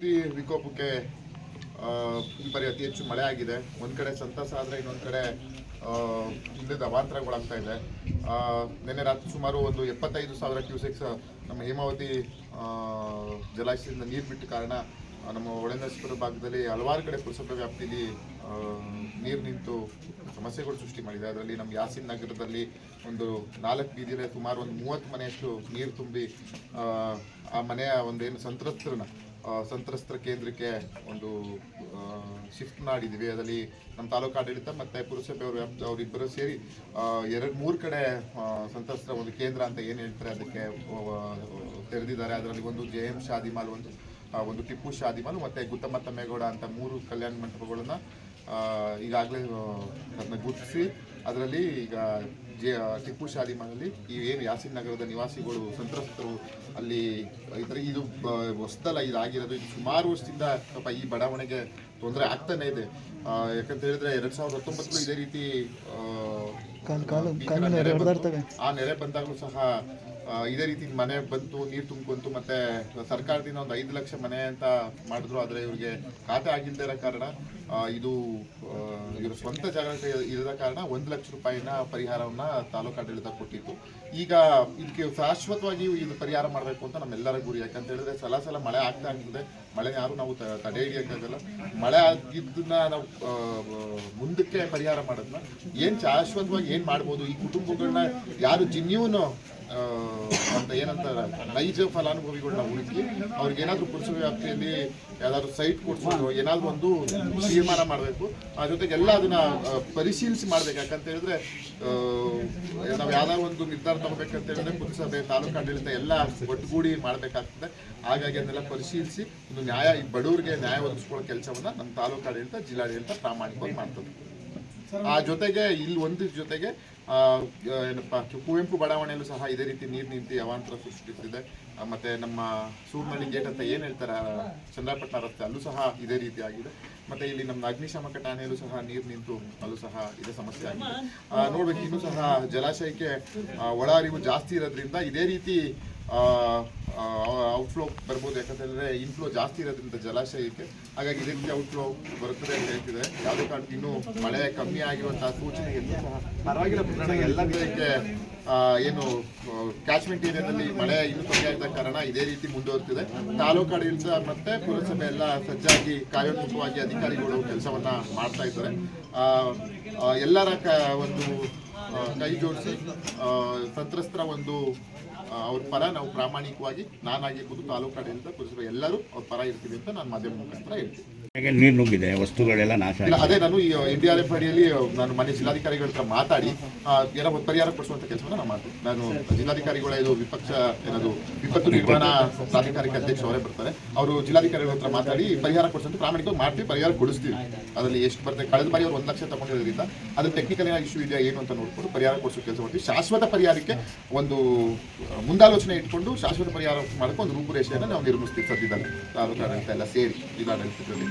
ಪ್ರಕೃತಿ ವಿಕೋಪಕ್ಕೆ ಈ ಬಾರಿ ಅತಿ ಹೆಚ್ಚು ಮಳೆ ಆಗಿದೆ. ಒಂದು ಕಡೆ ಸಂತಸ ಆದರೆ ಇನ್ನೊಂದು ಕಡೆ ಇಲ್ಲದ ಅವಾಂತರಗಳಾಗ್ತಾ ಇದೆ. ನಿನ್ನೆ ರಾತ್ರಿ ಸುಮಾರು ಒಂದು ಎಪ್ಪತ್ತೈದು ಸಾವಿರ ಕ್ಯೂಸೆಕ್ಸ್ ನಮ್ಮ ಹೇಮಾವತಿ ಜಲಾಶಯದಿಂದ ನೀರು ಬಿಟ್ಟ ಕಾರಣ ನಮ್ಮ ಒಳನರಸೀಪುರ ಭಾಗದಲ್ಲಿ ಹಲವಾರು ಕಡೆ ಪುರಸಭೆ ವ್ಯಾಪ್ತಿಯಲ್ಲಿ ನೀರು ನಿಂತು ಸಮಸ್ಯೆಗಳು ಸೃಷ್ಟಿ ಮಾಡಿದೆ. ಅದರಲ್ಲಿ ನಮ್ಮ ಯಾಸಿನ್ ನಗರದಲ್ಲಿ ಒಂದು ನಾಲ್ಕು ಬೀದಿಯಲ್ಲಿ ಸುಮಾರು ಒಂದು ಮೂವತ್ತು ಮನೆಯಷ್ಟು ನೀರು ತುಂಬಿ ಆ, ಮನೆಯ ಒಂದೇನು ಸಂತ್ರಸ್ತರನ್ನ ಸಂತ್ರಸ್ತರ ಕೇಂದ್ರಕ್ಕೆ ಒಂದು ಶಿಫ್ಟ್ ಮಾಡಿದ್ದೀವಿ. ಅದರಲ್ಲಿ ನಮ್ಮ ತಾಲೂಕು ಆಡಳಿತ ಮತ್ತು ಪುರಸಭೆಯವರು ಅವರು ಅವರಿಬ್ಬರು ಸೇರಿ ಎರಡು, ಮೂರು ಕಡೆ ಸಂತ್ರಸ್ತರ ಒಂದು ಕೇಂದ್ರ ಅಂತ ಏನು ಹೇಳ್ತಾರೆ, ಅದಕ್ಕೆ ತೆರೆದಿದ್ದಾರೆ. ಅದರಲ್ಲಿ ಒಂದು ಜೆ ಎಂ ಶಾದಿಮಾಲ್ ಒಂದು ಒಂದು ಟಿಪ್ಪು ಶಾದಿಮಲ್ ಮತ್ತು ಗುತ್ತಮ್ಮ ತಮ್ಮೇಗೌಡ ಅಂತ ಮೂರು ಕಲ್ಯಾಣ ಮಂಟಪಗಳನ್ನ ಈಗಾಗಲೇ ಅದನ್ನ ಗುರುತಿಸಿ ಅದರಲ್ಲಿ ಈಗ ಜೆ ಟಿಪ್ಪು ಶಾದಿಮಾಲಲ್ಲಿ ಈ ಏನು ಯಾಸಿನ್ ನಗರದ ನಿವಾಸಿಗಳು ಸಂತ್ರಸ್ತರು ಅಲ್ಲಿ ಇದ್ರೆ ಇದು ಹೊಸದಲ್ಲ ಇದಾಗಿರೋದು. ಇದು ಸುಮಾರು ವರ್ಷದಿಂದ ಸ್ವಲ್ಪ ಈ ಬಡಾವಣೆಗೆ ತೊಂದರೆ ಆಗ್ತಾನೆ ಇದೆ. ಆ, ಯಾಕಂತ ಹೇಳಿದ್ರೆ ಎರಡ್ ಸಾವಿರದ ಹತ್ತೊಂಬತ್ತು ಇದೇ ರೀತಿ ಆ, ನೆರೆ. ಆ ಬಂದಾಗಲೂ ಸಹ ಆ, ಇದೇ ರೀತಿ ಮನೆ ಬಂತು, ನೀರು ತುಂಬಿಕೊಂತು, ಮತ್ತೆ ಸರ್ಕಾರದಿಂದ ಒಂದು ಐದು ಲಕ್ಷ ಮನೆ ಅಂತ ಮಾಡಿದ್ರು, ಆದರೆ ಇವ್ರಿಗೆ ಖಾತೆ ಆಗಿಲ್ಲದೆ ಇರೋ ಕಾರಣ ಇದು ಇವರ ಸ್ವಂತ ಜಾಗಕ್ಕೆ ಇರದ ಕಾರಣ ಒಂದು ಲಕ್ಷ ರೂಪಾಯಿನ ಪರಿಹಾರವನ್ನ ತಾಲೂಕು ಆಡಳಿತ ಕೊಟ್ಟಿತ್ತು. ಈಗ ಇದಕ್ಕೆ ಶಾಶ್ವತವಾಗಿ ಇದು ಪರಿಹಾರ ಮಾಡಬೇಕು ಅಂತ ನಮ್ಮೆಲ್ಲರ ಗುರಿ, ಯಾಕಂತ ಹೇಳಿದ್ರೆ ಸಲ ಸಲ ಮಳೆ ಆಗ್ತಾ ಆಗ್ತದೆ ಮಳೆ ಯಾರು ನಾವು ತಡೆ ಹಿಡಿಯೋಕ್ಕಾಗಲ್ಲ ಮಳೆ ಆಗಿದ್ದನ್ನ ನಾವು ಮುಂದಕ್ಕೆ ಪರಿಹಾರ ಮಾಡೋದನ್ನ ಏನು ಶಾಶ್ವತವಾಗಿ ಏನು ಮಾಡ್ಬೋದು? ಈ ಕುಟುಂಬಗಳನ್ನ ಯಾರು ಜಿನ್ಯೂನು ಅಂತ ಏನಂತಾರೆ ನೈಜ ಫಲಾನುಭವಿಗಳನ್ನ ಹುಡುಕಿ ಅವ್ರಿಗೆ ಏನಾದ್ರು ಪುರುಷ ವ್ಯಾಪ್ತಿಯಲ್ಲಿ ಯಾವ್ದಾದ್ರು ಸೈಟ್ ಕೊಡ್ಸೋದು ಏನಾದ್ರು ಒಂದು ತೀರ್ಮಾನ ಮಾಡಬೇಕು. ಆ ಜೊತೆಗೆ ಎಲ್ಲ ಅದನ್ನ ಪರಿಶೀಲಿಸಿ ಮಾಡ್ಬೇಕು. ಯಾಕಂತ ಹೇಳಿದ್ರೆ ನಾವು ಯಾವ್ದಾದ್ರು ಒಂದು ನಿರ್ಧಾರ ತಗೋಬೇಕಂತ ಹೇಳಿದ್ರೆ ಪುರಸಭೆ, ತಾಲೂಕು ಆಡಳಿತ ಎಲ್ಲ ಒಟ್ಟುಗೂಡಿ ಮಾಡಬೇಕಾಗ್ತದೆ. ಹಾಗಾಗಿ ಅದನ್ನೆಲ್ಲ ಪರಿಶೀಲಿಸಿ ಒಂದು ನ್ಯಾಯ ಬಡವರಿಗೆ ನ್ಯಾಯ ಒದಗಿಸ್ಕೊಳ್ಳೋ ಕೆಲಸವನ್ನ ನಮ್ಮ ತಾಲೂಕು ಆಡಳಿತ, ಜಿಲ್ಲಾಡಳಿತ ಪ್ರಾಮಾಣಿಕವಾಗಿ ಮಾಡ್ತದೆ. ಆ ಜೊತೆಗೆ ಇಲ್ಲಿ ಒಂದು ಜೊತೆಗೆ ಆ, ಏನಪ್ಪ ಕುವೆಂಪು ಬಡಾವಣೆಯಲ್ಲೂ ಸಹ ಇದೇ ರೀತಿ ನೀರು ನಿಂತು ಅವಾಂತರ ಸೃಷ್ಟಿಸಿದೆ. ಆ, ಮತ್ತೆ ನಮ್ಮ ಸೂರ್ನಳ್ಳಿ ಗೇಟ್ ಅಂತ ಏನ್ ಹೇಳ್ತಾರೆ ಆ, ಚಂದ್ರಪಟ್ಟಣ ರಸ್ತೆ ಅಲ್ಲೂ ಸಹ ಇದೇ ರೀತಿ ಆಗಿದೆ. ಮತ್ತೆ ಇಲ್ಲಿ ನಮ್ಮ ಅಗ್ನಿಶಾಮಕ ಠಾಣೆಯಲ್ಲೂ ಸಹ ನೀರು ನಿಂತು ಅಲ್ಲೂ ಸಹ ಇದೇ ಸಮಸ್ಯೆ ಆಗಿದೆ. ಆ, ನೋಡ್ಬೇಕು ಇನ್ನೂ ಸಹ ಜಲಾಶಯಕ್ಕೆ ಆ, ಒಳ ಅರಿವು ಜಾಸ್ತಿ ಇರೋದ್ರಿಂದ ಇದೇ ರೀತಿ ಔಟ್ಫ್ಲೋ ಬರ್ಬೋದು ಯಾಕಂತ ಹೇಳಿದ್ರೆ ಇನ್ಫ್ಲೋ ಜಾಸ್ತಿ ಇರೋದ್ರಿಂದ ಜಲಾಶಯಕ್ಕೆ. ಹಾಗಾಗಿ ಇದೇ ರೀತಿ ಔಟ್ಫ್ಲೋ ಬರುತ್ತದೆ ಅಂತ ಹೇಳ್ತಿದೆ ಯಾವುದೇ ಕಾರಣಕ್ಕೂ ಇನ್ನೂ ಮಳೆ ಕಮ್ಮಿ ಆಗಿರುವಂತಹ ಸೂಚನೆ ಸಹ ಪರವಾಗಿಲ್ಲ ಎಲ್ಲ ಏನು ಕ್ಯಾಚ್ಮೆಂಟ್ ಏರಿಯಾದಲ್ಲಿ ಮಳೆ ಇನ್ನೂ ಕಮ್ಮಿ ಆಗಿದ್ದ ಕಾರಣ ಇದೇ ರೀತಿ ಮುಂದುವರಿತಿದೆ. ತಾಲೂಕು ಆಡಳಿತ ಮತ್ತೆ ಪುರಸಭೆ ಎಲ್ಲ ಸಜ್ಜಾಗಿ ಕಾರ್ಯೋನ್ಮುಖವಾಗಿ ಅಧಿಕಾರಿಗಳು ಕೆಲಸವನ್ನ ಮಾಡ್ತಾ ಇದ್ದಾರೆ. ಎಲ್ಲರ ಕ ಒಂದು ಕೈ ಜೋಡಿಸಿ ಸಂತ್ರಸ್ತರ ಒಂದು ಅವ್ರ ಪರ ನಾವು ಪ್ರಾಮಾಣಿಕವಾಗಿ ನಾನಾಗಿರ್ಬೋದು ತಾಲೂಕು ಆಡಳಿತ ಪುರಸಭೆ ಎಲ್ಲರೂ ಅವ್ರ ಪರ ಇರ್ತೀವಿ ಅಂತ ನಾನು ಮಾಧ್ಯಮ ಮುಖಾಂತರ ಹೇಳ್ತೀನಿ. ಹೇಗೆ ನೀರು ನುಗ್ಗಿದೆ ವಸ್ತುಗಳೆಲ್ಲ ನಾಶ ಇಲ್ಲ ಅದೇ ನಾನು ಈ ಎನ್ ಡಿ ಆರ್ ಎಫ್ ಅಡಿಯಲ್ಲಿ ನಾನು ಮನೆ ಜಿಲ್ಲಾಧಿಕಾರಿಗಳ ಹತ್ರ ಮಾತಾಡಿ ಏನೋ ಒಂದು ಪರಿಹಾರ ಕೊಡಿಸುವಂತ ಕೆಲಸವನ್ನು ನಾನು ಮಾಡ್ತೀನಿ. ನಾನು ಜಿಲ್ಲಾಧಿಕಾರಿಗಳ ಇದು ವಿಪಕ್ಷ ಏನದು ವಿಪತ್ತು ನಿರ್ವಹಣಾ ಪ್ರಾಧಿಕಾರಿಕ ಅಧ್ಯಕ್ಷ ಅವರೇ ಬರ್ತಾರೆ. ಅವರು ಜಿಲ್ಲಾಧಿಕಾರಿಗಳ ಹತ್ರ ಮಾತಾಡಿ ಪರಿಹಾರ ಕೊಡಿಸುವಂತ ಪ್ರಾಮಾಣಿಕವಾಗಿ ಮಾಡ್ತೀವಿ ಪರಿಹಾರ ಕೊಡಿಸ್ತೀವಿ. ಅದರಲ್ಲಿ ಎಷ್ಟು ಬರ್ತದೆ? ಕಳೆದ ಬಾರಿ ಅವ್ರು ಒಂದು ಲಕ್ಷ ತಗೊಂಡಿರೋದ್ರಿಂದ ಅದು ಟೆಕ್ನಿಕಲ್ ಇಶ್ಯೂ ಇದೆಯಾ ಏನು ಅಂತ ನೋಡ್ಕೊಂಡು ಪರಿಹಾರ ಕೊಡಿಸೋ ಕೆಲಸ ಮಾಡ್ತೀವಿ. ಶಾಶ್ವತ ಪರಿಹಾರಕ್ಕೆ ಒಂದು ಮುಂದಾಲೋಚನೆ ಇಟ್ಕೊಂಡು ಶಾಶ್ವತ ಪರಿಹಾರ ಮಾಡೋಕೆ ಒಂದು ರೂಪುರೇಷೆಯನ್ನು ನಾವು ನಿರ್ಮಿಸ್ತೀವಿ ಸದ್ಯದಲ್ಲಿ. ತಾಲೂಕು ಆಡಳಿತ ಎಲ್ಲ ಸೇರಿ ಜಿಲ್ಲಾಡಳಿತ ಜೊತೆ